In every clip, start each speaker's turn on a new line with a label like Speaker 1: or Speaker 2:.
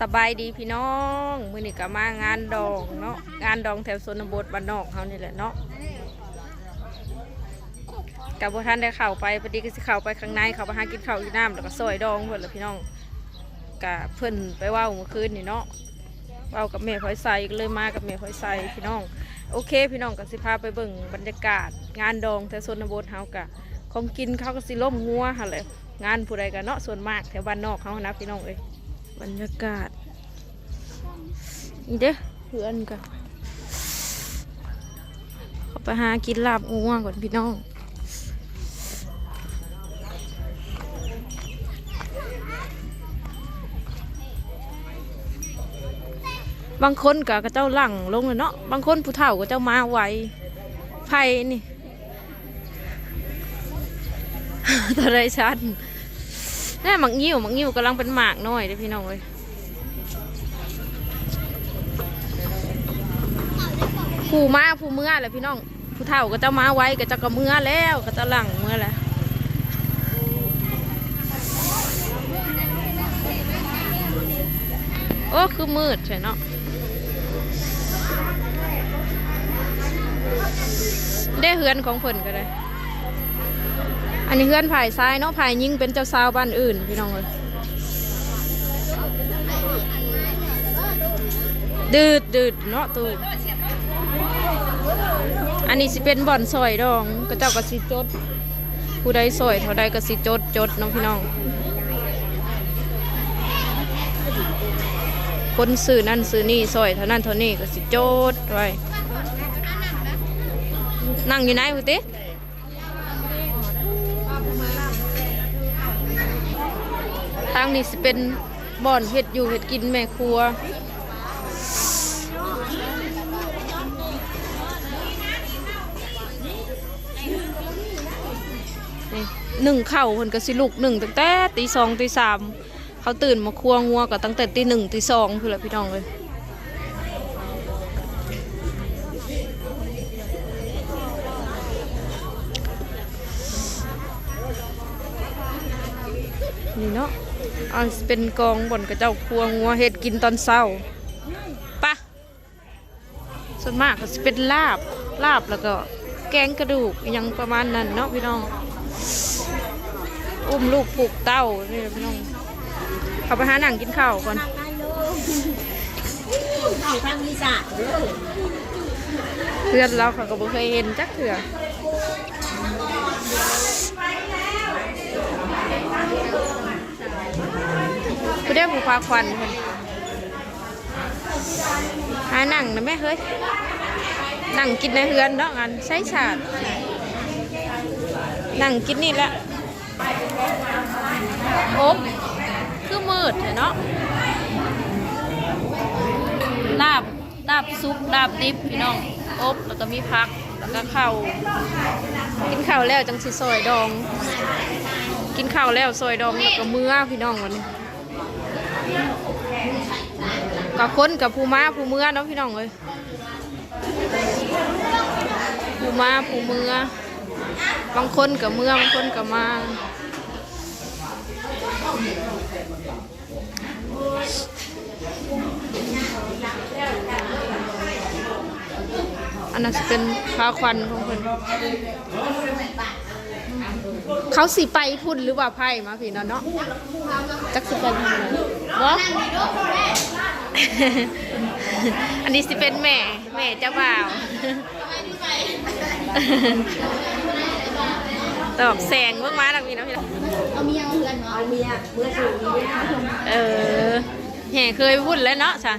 Speaker 1: สบายดีพี่น้องมือนี้ก็มางานดองเนาะงานดองแถวชนบทบ้านนอกเฮานี่แหละเนาะกับบ่ทันได้เข้าไปพอดีก็สิเข้าไปข้างในเข้าไปหากินข้าวอยู่น้ำแล้วก็ซอยดองเพิ่นล่ะพี่น้องกะเพิ่อนไปว้าเมื่อคืนนี่เนาะเว้ากับแม่พลอยใสก็เลยมากับแม่พลอยใสพี่น้อง โอเค พี่น้องก็สิพาไปเบิ่งบรรยากาศ งานดองแถวชนบทเฮากะของกินเขาก็สิล่มงัวหั่นแหละงานผู้ใดกันเนาะส่วนมากแถวบ้านนอกเขานะพี่น้องเอ้ย บรรยากาศ นี่เด้อเพื่อนกันเขาไปหากินลาบงัวก่อนพี่น้องบางคนก็กเจ้าหลังลงเลยเนาะ บางคนผู้เฒ่าก็เจ้ามาไวไผ่นี่ตะไรชัน น่หมักงิ้วหมักงิ้วกำลังเป็นหมากน้อยเลยพี่น้องเลยผู้มาผู้เมื่อแหละพี่น้อง ผู้เฒ่าก็จะมาไว้ก็จะก็เมื่อแล้วก็จะหลังเมื่อแหละโอ้คือมืดใช่เนาะได้เฮือนของเพิ่นก็ได้ นนี้เฮือนผายซ้ายเนาะผายยิงเป็นเจ้าสาวบ้านอื่นพี่น้องเลยดืดดืดเนาะตูดอันนี้สิเป็นบ่อนซอยดองก็เจ้าก็สิจด ผู้ใดซอยเท่าใดก็สิจดจดน้องพี่น้อง คนซื้อนั่นซื้อนี่ซอยเท่านั้นเท่านี้ก็สิจดไว้นั่งอยู่ไหนพุติ ทางนี้สิเป็นบ่อนเห็ดอยู่เห็ดกินแม่ครัวนี่หนึ่งเข่าคนก็สิลุกหนึ่งตั้งแต่ตีสองตีสามเขาตื่นมาควงงัวก็ตั้งแต่ตีหนึ่งตีสองคือแหละพี่น้องเลยนี่เนาะ อันเป็นกองบนกระเจ้าควงงัวเห็ดกินตอนเช้าปะส่วนมากก็จะเป็นลาบลาบแล้วก็แกงกระดูกยังประมาณนั้นเนาะพี่น้อง อุ้มลูกปลูกเต้านี่พี่น้องเขาไปหาหนังกินข้าวก่อน
Speaker 2: เข้าทางวิสา
Speaker 1: เพื่อนเราเขาก็บ่เคยเห็นจักเถื่อ ได้ผู้พาควันหาหนังนะแม่เฮ้ยหนังกินในเฮือนเนาะอันใช้ฉาดหนังกินนี่แหละโอ๊บคือมืดเนาะลาบลาบซุปลาบดิบพี่น้องอบแล้วก็มีผักแล้วก็ข้าวกินข้าวแล้วจังสิซอยดอง กินข้าวแล้วซอยดองแล้วก็มื้อพี่น้องวันนี้ กับคนกับผู้มาผู้มื้อเนาะพี่น้องเอ้ยผู้มาผู้มื้อบางคนกับเมื้อบางคนกับมาอันนั้นเป็นพาควันของเพิ่น เขาสิไปพุ่นหรือว่าไพ่มาพี่เนาะเนาะจักสิไปทางไหนบ่อันนี้สิเป็นแม่ แม่เจ้าบ่าวตอบแสงเมื่อมาดังนี้เนะพี่เนาะ
Speaker 2: เอาเมียเอาเพื่อนเอาเมียเมื่อสูงนี้
Speaker 1: เออแห่เคยวุ่นแล้วเนาะจ้ะ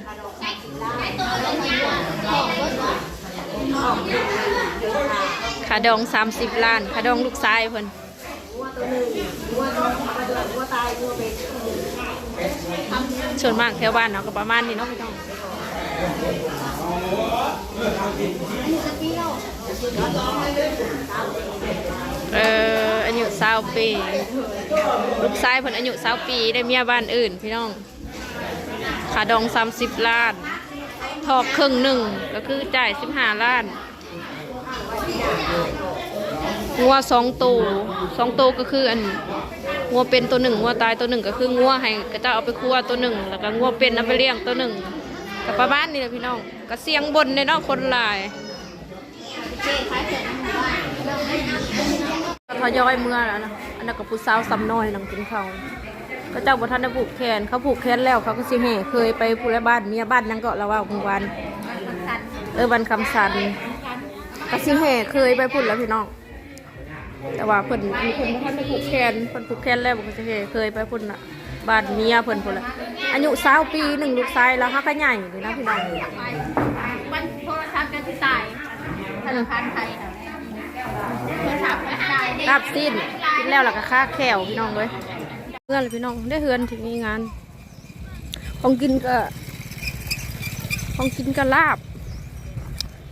Speaker 1: ขาดอง30ล้านขาดองลูกชายเพิ่น ส่วนมากแถวบ้านเนาะก็ประมาณนี้เนาะพี่น้องเอออายุสาวปี ลูกชายเพิ่นอายุสาวปีได้เมียบ้านอื่น พี่น้องขาดอง30ล้าน ทอกครึ่งหนึ่งก็คือจ่าย15ล้าน งัวสองตัวสองตัวก็คืออันงัวเป็นตัวหนึ่งงัวตายตัวหนึ่งก็คืองัวให้ก็จะเอาไปคั่วตัวหนึ่งแล้วก็งัวเป็นเอาไปเลี้ยงตัวหนึ่งกับประมาณนี้แหละพี่น้องก็เสียงบนในเนาะคนหลาย
Speaker 2: เจ๊ขายเสร็จแล้วว่า
Speaker 1: ทยอยเมื่อแล้วนะอันนั้นกับผู้สาวซ้ำน้อยนังกินข้าก็เจ้าบ่ทันได้ผูกแขนเขาผูกแขนแล้วเขาก็สิแห่เคยไปผู้ใดบ้านเมียบ้านยังเกาะละว่าวันเออวันคำสันก็สิแห่เคยไปพุ่นแล้วพี่น้อง แต่ว่าเพิ่นมีเพิ่นบ่ทันได้ผูกแขนเพิ่นผูกแขนแล้วบ่ก็สิแห่เคยไปพุ่นน่ะบ้านเมียเพิ่นพุ่นละอายุ20ปีหนึ่งลูกชายแล้วฮักก็ใหญ่นี่นะพี่น้อง
Speaker 2: มันโทรศัพท์กันที่ตายธนาคารไทยนะโทรศัพท์กันตาย
Speaker 1: ลาบสิ้นกินแล้วแล้วก็ค่าแขวพี่น้องเว้ยเพื่อนเลยพี่น้องได้เฮือนถึงมีงานของกินก็ของกินก็ลาบ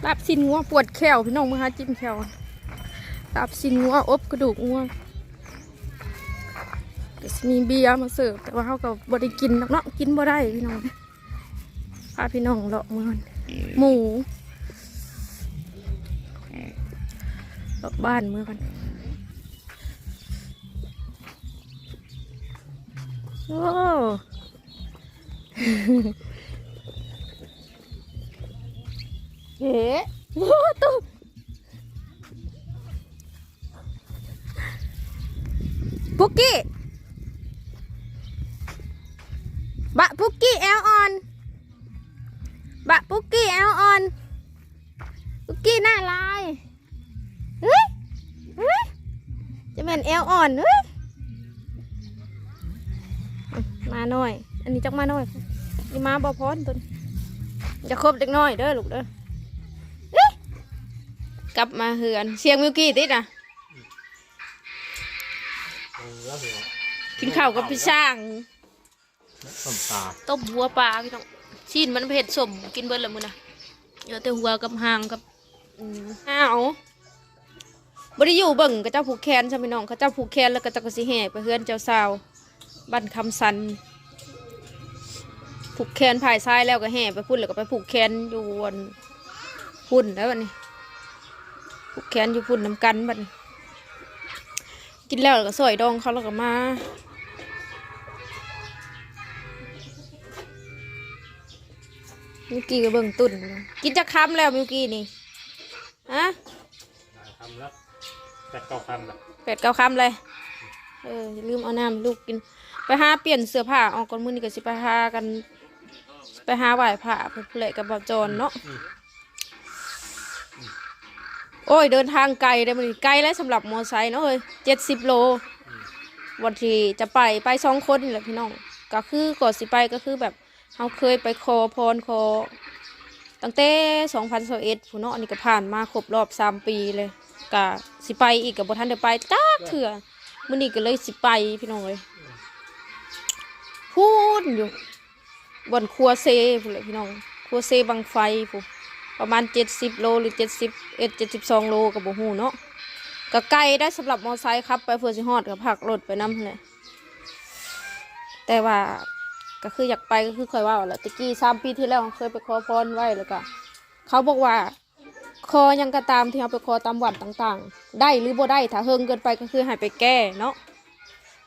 Speaker 1: ลาบสิ้นงัวปวดแขวพี่น้องมาหาจิ้มแขว ลาบสิ้นงัวอบกระดูกงัวก็สิมีเบียร์มาเสิร์ฟแต่ว่าเขาก็บ่ได้กินหรอกเนาะกินบ่ได้พี่น้องพาพี่น้องเลาะเมือนหมูเลาะบ้านเมื่อกันโอ้เฮ้โอ้ตุ๊ ปุกกี้บะปุกกี้แอลออนบะปุกกี้แอลออนปุกกี้หน้าลายเฮ้ยเฮ้ยจะเป็นแอลออนเฮ้ยมาหน่อย อันนี้จักมาหน่อยนี่มาบอพอนตัวนี้จะครบเด็กน้อยเด้อลูกเด้อกลับมาเหือนเสียงมิวกี้ติดอะ กินข้าวกับพี่ช่าง
Speaker 3: ส้มตา
Speaker 1: ต้มหัวปลาพี่น้องชีนมันเผ็ดสมกินเบิดละมื้อนะเดี๋ยวแต่หัวกับหางกับอืมอ้าวบ่ได้อยู่เบิ่งกับเจ้าผูกแขนใช่ไหมน้องเขาเจ้าผูกแขนแล้วก็เจ้าก็สิแห่ไปเฮือนเจ้าสาวบ้านคำสันผูกแขนภายซ้ายแล้วก็แห่ไปพุ่นแล้วก็ไปผูกแขนอยู่บนพุ่นแล้วบัดนี้ผูกแขนอยู่พุ่นน้ำกันบัดนี้ กินแล้วแล้วก็สอยดองเขาแล้วก็มามิวกี้ก็เบิ่งตุ่นอยู่กินจะคำแล้วมิวกี้นี่ฮะ
Speaker 3: คำละแปดเก้าคำละ
Speaker 1: เป็ดเก้าคำเลยเอออย่าลืมเอาน้ำให้ลูกกิน ไปหาเปลี่ยนเสื้อผ้าออกก่อนมื้อนี้ก็สิไปหากัน ไปหาไหว้พระเพื่อเพลกับบ่าวจรเนาะ โอ้ยเดินทางไกลเลยมันไกลแล้วสำหรับมอไซค์เนาะเอ้ยเจ็ดสิบโล วันที่จะไปไปสองคนนี่แหละพี่น้อง ก็คือก่อนสิไปก็คือแบบเราเคยไปขอพรขอตั้งแต่สองพันสิบเอ็ดผู้เนาะอันนี้ก็ผ่านมาครบรอบสามปีเลยก็สิไปอีกกับบ่ทันได้ไปจักเถื่อมื้อนี้ก็เลยสิไปพี่น้องเลยพูดอยู่บนครัวเซพู้นเลยพี่น้องครัวเซ่บังไฟพู้ ประมาณ 70 โลหรือ 70เอ็ด72 โลกับบ่ฮู้เนาะก็ไกลได้สำหรับมอไซค์ครับ ไปเพื่อสิฮอดกับผักรถไปนำเลยแต่ว่าก็คืออยากไปก็คือเคยว่าแหล้วตะกี้สามปีที่แล้วเคยไปขอพรไว้แล้วก็เขาบอกว่าขอยังก็ตามที่เราไปขอตามวัดต่างๆ ได้หรือบ่ได้ถ้าเฮิงเกินไปก็คือให้ไปแก้เนาะ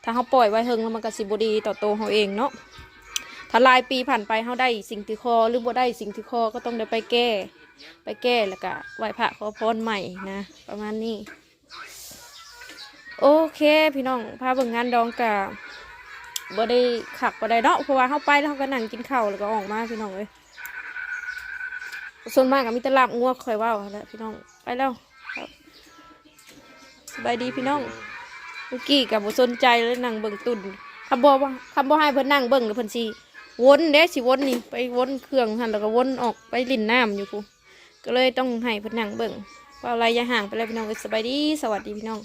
Speaker 1: ถ้าเขาปล่อยไว้เฮิงแล้วมันก็สิบ่ดีต่อตัวเขาเองเนาะถ้าลายปีผ่านไปเขาได้สิ่งที่คอหรือบ่ได้สิ่งที่คอก็ต้องได้ไปแก้ ไปแก้แล้วก็ไหว้พระขอพรใหม่นะ ประมาณนี้ โอเคพี่น้องพาเบิ่งงานดองกับบ่ได้ขักบ่ได้เนาะเพราะว่าเข้าไปแล้วเขาก็นั่งกินข้าวแล้วก็ออกมาพี่น้องเลยส่วนมากก็มีตลาบงัวคอยว่าแล้วพี่น้องไปแล้วสบายดีพี่น้องเมื่อกี้กับบ่สนใจเลยนั่งเบิ่งตุ่นคำบ่ว่าคำบ่ให้เพิ่นนั่งเบิ่งแล้วเพิ่นสิวนเด้สิวนนี่ไปวนเครื่องหันแล้วก็วนออกไปลิ่นน้ำอยู่กู ก็เลยต้องให้เพิ่นนั่งเบิ่งว่าอะไรอย่าห่างไปเลยพี่น้องเอ้ยสบายดีสวัสดีพี่น้อง